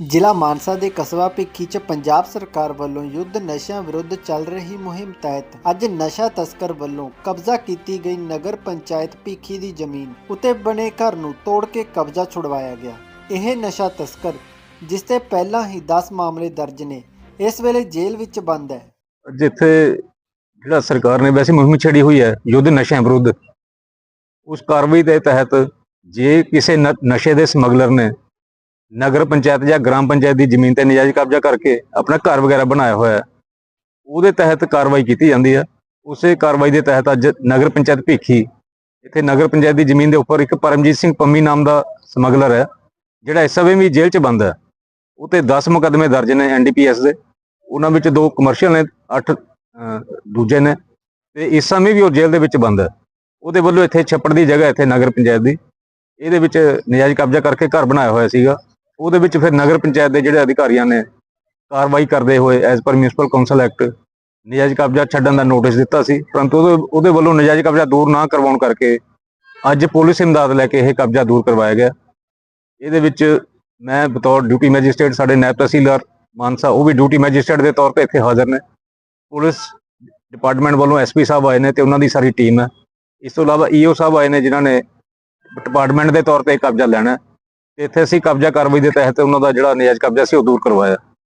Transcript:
ਜ਼ਿਲ੍ਹਾ ਮਾਨਸਾ ਦੇ ਕਸਬਾ ਭਿੱਖੀ 'ਚ ਪੰਜਾਬ ਸਰਕਾਰ ਵੱਲੋਂ ਯੁੱਧ ਨਸ਼ਿਆਂ ਵਿਰੁੱਧ ਚੱਲ ਰਹੀ ਮੁਹਿੰਮ ਤਹਿਤ ਅੱਜ ਨਸ਼ਾ ਤਸਕਰ ਵੱਲੋਂ ਕਬਜ਼ਾ ਕੀਤੀ ਗਈ ਨਗਰ ਪੰਚਾਇਤ ਭਿੱਖੀ ਦੀ ਜ਼ਮੀਨ ਉੱਤੇ ਬਣੇ ਘਰ ਨੂੰ ਤੋੜ ਕੇ ਕਬਜ਼ਾ ਛੁਡਵਾਇਆ ਗਿਆ। ਇਹ ਨਸ਼ਾ ਤਸਕਰ, ਜਿਸ ਤੇ ਪਹਿਲਾਂ ਹੀ 10 ਮਾਮਲੇ ਦਰਜ ਨੇ, ਇਸ ਵੇਲੇ ਜੇਲ੍ਹ ਵਿੱਚ ਬੰਦ ਹੈ। ਜਿੱਥੇ ਜਿਹੜਾ ਸਰਕਾਰ ਨੇ ਵੈਸੇ ਮੁਹਿੰਮ ਛੇੜੀ ਹੋਈ ਹੈ, ਯੁੱਧ ਨਸ਼ਿਆਂ ਵਿਰੁੱਧ, ਉਸ ਕਾਰਵਾਈ ਦੇ ਤਹਿਤ ਜੇ ਕਿਸੇ ਨਸ਼ੇ ਦੇ ਸਮਗਲਰ ਨੇ ਨਗਰ ਪੰਚਾਇਤ ਜਾਂ ਗ੍ਰਾਮ ਪੰਚਾਇਤ ਦੀ ਜ਼ਮੀਨ ਤੇ ਨਜਾਇਜ਼ ਕਬਜ਼ਾ ਕਰਕੇ ਆਪਣਾ ਘਰ ਵਗੈਰਾ ਬਣਾਇਆ ਹੋਇਆ ਹੈ। ਉਹਦੇ ਤਹਿਤ ਕਾਰਵਾਈ ਕੀਤੀ ਜਾਂਦੀ ਹੈ। ਉਸੇ ਕਾਰਵਾਈ ਦੇ ਤਹਿਤ ਅੱਜ ਨਗਰ ਪੰਚਾਇਤ ਭੀਖੀ, ਇੱਥੇ ਨਗਰ ਪੰਚਾਇਤ ਦੀ ਜ਼ਮੀਨ ਦੇ ਉੱਪਰ ਇੱਕ ਪਰਮਜੀਤ ਸਿੰਘ ਪੰਮੀ ਨਾਮ ਦਾ ਸਮਗਲਰ ਹੈ, ਜਿਹੜਾ ਇਸ ਸਮੇਂ ਵੀ ਜੇਲ੍ਹ 'ਚ ਬੰਦ ਹੈ। ਉਹ ਤੇ 10 ਮੁਕੱਦਮੇ ਦਰਜ ਨੇ ਐਨਡੀਪੀਐਸ ਦੇ। ਉਹਨਾਂ ਵਿੱਚ ਦੋ ਕਮਰਸ਼ੀਅਲ ਨੇ 8 ਦੂਜੇ ਨੇ। ਤੇ ਇਸ ਸਮੇਂ ਵੀ ਉਹ ਜੇਲ੍ਹ ਦੇ ਵਿੱਚ ਬੰਦ ਹੈ। ਉਹਦੇ ਵੱਲੋਂ ਇੱਥੇ ਛੱਪੜ ਦੀ ਜਗ੍ਹਾ ਇੱਥੇ ਨਗਰ ਪੰਚਾਇਤ ਦੀ। ਇਹਦੇ ਵਿੱਚ ਨਜਾਇਜ਼ ਕਬਜ਼ਾ ਕਰਕੇ ਘਰ ਬਣਾਇਆ ਹੋਇਆ ਸੀਗਾ। ਉਹਦੇ ਵਿੱਚ ਫਿਰ ਨਗਰ ਪੰਚਾਇਤ ਦੇ ਜਿਹੜੇ ਅਧਿਕਾਰੀਆਂ ਨੇ ਕਾਰਵਾਈ ਕਰਦੇ ਹੋਏ as per municipal council act ਨਜਾਇਜ਼ ਕਬਜ਼ਾ ਛੱਡਣ ਦਾ ਨੋਟਿਸ ਦਿੱਤਾ ਸੀ, ਪਰੰਤੂ ਉਹਦੇ ਉਹਦੇ ਵੱਲੋਂ ਨਜਾਇਜ਼ ਕਬਜ਼ਾ ਦੂਰ ਨਾ ਕਰਵਾਉਣ ਕਰਕੇ ਅੱਜ ਪੁਲਿਸ ਇਮਦਾਦ ਲੈ ਕੇ ਇਹ ਕਬਜ਼ਾ ਦੂਰ ਕਰਵਾਇਆ ਗਿਆ। ਇਹਦੇ ਵਿੱਚ ਮੈਂ ਬਤੌਰ ਡਿਊਟੀ ਮੈਜਿਸਟ੍ਰੇਟ ਸਾਡੇ ਨਾਇਬ ਤਹਿਸੀਲਦਾਰ ਮਾਨਸਾ, ਉਹ ਵੀ ਡਿਊਟੀ ਮੈਜਿਸਟ੍ਰੇਟ ਦੇ ਤੌਰ ਤੇ ਇੱਥੇ ਹਾਜ਼ਰ ਨੇ। ਪੁਲਿਸ ਡਿਪਾਰਟਮੈਂਟ ਵੱਲੋਂ ਐਸਪੀ ਸਾਹਿਬ ਆਏ ਨੇ ਤੇ ਉਹਨਾਂ ਦੀ ਸਾਰੀ ਟੀਮ ਹੈ। ਇਸ ਤੋਂ ਇਲਾਵਾ ਈਓ ਸਾਹਿਬ ਆਏ ਨੇ ਜਿਨ੍ਹਾਂ ਨੇ ਡਿਪਾਰਟਮੈਂਟ ਦੇ ਤੌਰ ਤੇ ਕਬਜ਼ਾ ਲੈਣਾ ਇੱਥੇ ਅਸੀਂ ਕਬਜ਼ਾ ਕਾਰਵਾਈ ਦੇ ਤਹਿਤ ਉਹਨਾਂ ਦਾ ਜਿਹੜਾ ਨਜਾਇਜ਼ ਕਬਜ਼ਾ ਸੀ ਉਹ ਦੂਰ ਕਰਵਾਇਆ।